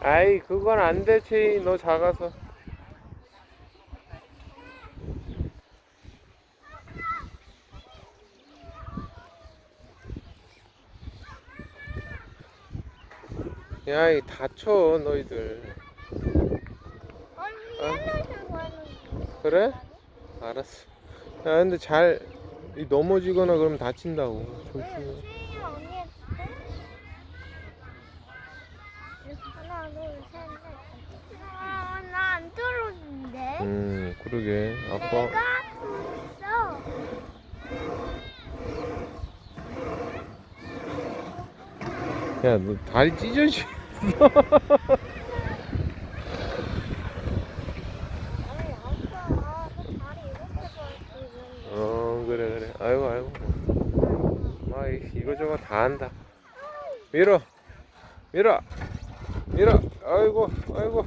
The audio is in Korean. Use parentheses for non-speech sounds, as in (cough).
아이 그건 안 되지 너 작아서. 야이 다쳐 너희들. 아, 그래? 알았어. 야 근데 잘 넘어지거나 그러면 다친다고. 수인이 언니한테 하나 둘셋넷. 아, 나안 음 그러게. 아빠. 내가 있어 야 너 다리 찢어지 (laughs) 아니 아빠 그 다리 이렇게 벌리는데 어 그래 그래 아이고 아이고. 아 이- 이거저거 다 한다. 밀어. 밀어. 밀어. 아이고 아이고